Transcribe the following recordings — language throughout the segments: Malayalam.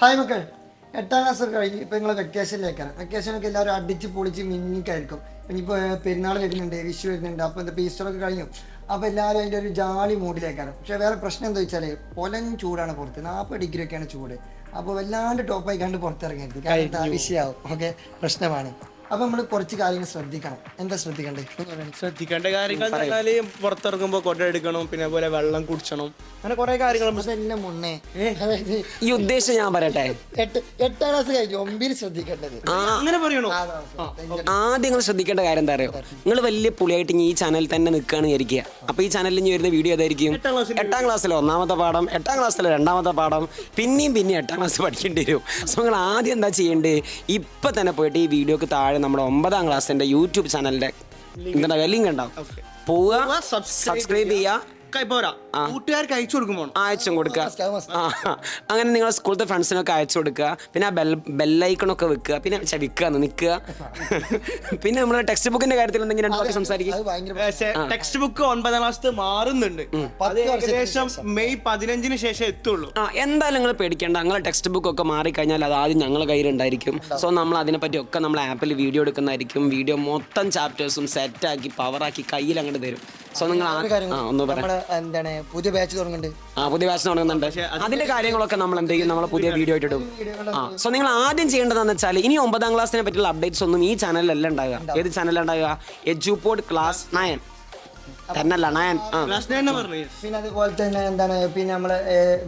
ഹായ് മക്കൾ എട്ടാം ക്ലാസ് ഒക്കെ കഴിഞ്ഞ് ഇപ്പം നിങ്ങൾ വെക്കേഷനിലേക്കാണ് വെക്കേഷനൊക്കെ എല്ലാവരും അടിച്ച് പൊളിച്ച് മിന്നിക്കായിരിക്കും ഇനിയിപ്പോൾ പെരുന്നാൾ വരുന്നുണ്ട് വിഷു വരുന്നുണ്ട് അപ്പോൾ എന്താ ഈസ്റ്ററൊക്കെ കഴിഞ്ഞു. അപ്പോൾ എല്ലാവരും അതിന്റെ ഒരു ജാളി മൂഡിലേക്കാണ് പക്ഷേ വേറെ പ്രശ്നം എന്താ വെച്ചാൽ പൊലൻ ചൂടാണ് പുറത്ത്. നാൽപ്പത് ഡിഗ്രി ഒക്കെയാണ് ചൂട്. അപ്പോൾ വല്ലാണ്ട് ടോപ്പായി കണ്ട് പുറത്തിറങ്ങരുത്. കാരണം എന്താ വിഷയമാവും ഓക്കെ പ്രശ്നമാണ്. അപ്പോൾ നമ്മൾ കുറച്ച് കാര്യങ്ങൾ ശ്രദ്ധിക്കണം. എന്താ ശ്രദ്ധിക്കണ്ടേ. ശ്രദ്ധിക്കേണ്ട കാര്യങ്ങൾ പുറത്തിറങ്ങുമ്പോ പറഞ്ഞാൽ കൊട എടുക്കണം പിന്നെ പോലെ വെള്ളം കുടിച്ചണം. അങ്ങനെ കുറെ കാര്യങ്ങൾ അതെല്ലാം മുന്നേ അതായത് ഈ ഉദ്ദേശം ഞാൻ പറയട്ടെ. എട്ട് എട്ടാം ക്ലാസ് കഴിഞ്ഞു ഒമ്പിൽ ശ്രദ്ധിക്കേണ്ടത്. അങ്ങനെ പറയണോ? ആദ്യം നിങ്ങൾ ശ്രദ്ധിക്കേണ്ട കാര്യം എന്താ അറിയോ? നിങ്ങൾ വലിയ പുളിയായിട്ട് ഇനി ഈ ചാനൽ തന്നെ നിൽക്കുകയാണ് വിചാരിക്കുക. അപ്പൊ ഈ ചാനലിൽ ഇനി വരുന്ന വീഡിയോ ഏതായിരിക്കും എട്ടാം ക്ലാസ്സിലെ എട്ടാം ക്ലാസ്സിലെ? ഒന്നാമത്തെ പാഠം എട്ടാം ക്ലാസ്സിലെ? രണ്ടാമത്തെ പാഠം പിന്നെയും പിന്നെയും എട്ടാം ക്ലാസ് പഠിക്കേണ്ടി വരും. സോ നിങ്ങൾ ആദ്യം എന്താ ചെയ്യേണ്ടത്? ഇപ്പൊ തന്നെ പോയിട്ട് ഈ വീഡിയോക്ക് താഴെ നമ്മുടെ ഒമ്പതാം ക്ലാസ്സിന്റെ യൂട്യൂബ് ചാനലിന്റെ എന്താ ലിങ്ക് ഉണ്ടാവും. പോവുക സബ്സ്ക്രൈബ് ചെയ്യുക. പോരാ. കൂട്ടുകാർക്ക് അയച്ചു കൊടുക്കുക ആ അങ്ങനെ നിങ്ങൾ സ്കൂളത്തെ ഫ്രണ്ട്സിനൊക്കെ അയച്ചു കൊടുക്കുക പിന്നെ ആ ബെൽ ബെല്ലൈക്കണൊക്കെ വെക്കുക പിന്നെ ചവിക്കുക നിൽക്കുക പിന്നെ നമ്മുടെ ടെക്സ്റ്റ് ബുക്കിന്റെ കാര്യത്തിൽ എന്തെങ്കിലും രണ്ട് വാക്ക് സംസാരിക്കുക അത് ഭയങ്കര ടെക്സ്റ്റ് ബുക്ക് ഒൻപതാം ക്ലാസ് മാറുന്നുണ്ട്. അത് ഏകദേശം മെയ് പതിനഞ്ചിന് ശേഷം എത്തുള്ളൂ. ആ എന്തായാലും നിങ്ങൾ പേടിക്കേണ്ട. നിങ്ങളെ ടെക്സ്റ്റ് ബുക്ക് ഒക്കെ മാറിക്കഴിഞ്ഞാൽ അത് ആദ്യം ഞങ്ങളുടെ കയ്യിലുണ്ടായിരിക്കും സോ നമ്മൾ അതിനെപ്പറ്റി ഒക്കെ നമ്മൾ ആപ്പിൽ വീഡിയോ എടുക്കുന്നതായിരിക്കും. വീഡിയോ മൊത്തം ചാപ്റ്റേഴ്സും സെറ്റാക്കി പവറാക്കി കയ്യിൽ അങ്ങോട്ട് തരും. സോ നിങ്ങൾ ആ- ഒരു കാര്യം ആ ഒന്ന് പറയാം നമ്മൾ എന്താണ് പുതിയ ബാച്ച് തുടങ്ങുന്നുണ്ട് ആ പുതിയ ബാച്ച് തുടങ്ങുന്നുണ്ട്. അതിന്റെ കാര്യങ്ങളൊക്കെ നമ്മൾ എന്ത് ചെയ്യും? നമ്മൾ പുതിയ വീഡിയോ ഇട്ടിടും. ഇടും. ആ സോ നിങ്ങൾ ആദ്യം ചെയ്യേണ്ടതെന്ന് വെച്ചാൽ ഇനി ഒമ്പതാം ക്ലാസ്സിനെ പറ്റിയുള്ള അപ്ഡേറ്റ്സ് ഒന്നും ഈ ചാനലിലല്ല ഉണ്ടാകുക ഏത് ചാനലിൽ ഉണ്ടാകുക എജുപോഡ് ക്ലാസ് നയൻ തന്നല്ല നയൻ ആ. പിന്നെ അതുപോലെ തന്നെ എന്താണ് പിന്നെ നമ്മൾ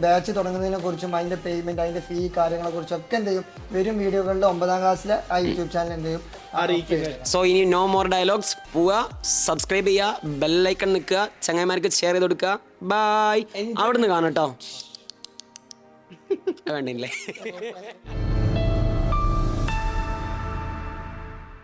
ബാച്ച് തുടങ്ങുന്നതിനെ കുറിച്ചും അതിന്റെ പേയ്മെന്റ് അതിന്റെ ഫീ കാര്യങ്ങളെ കുറിച്ചും ഒക്കെ എന്ത് ചെയ്യും? വരും വീഡിയോകളിൽ ഒമ്പതാം ക്ലാസ്സിലെ ആ യൂട്യൂബ് ചാനൽ എന്ത് ചെയ്യും? സോ ഇനി നോ മോർ ഡയലോഗ്സ് പോവുക സബ്സ്ക്രൈബ് ചെയ്യുക ബെല്ലൈക്കൺ നിൽക്കുക ചങ്ങായിമാർക്ക് ഷെയർ ചെയ്ത് കൊടുക്കുക. ബൈ അവിടുന്ന് കാണട്ടോ വേണ്ടില്ലേ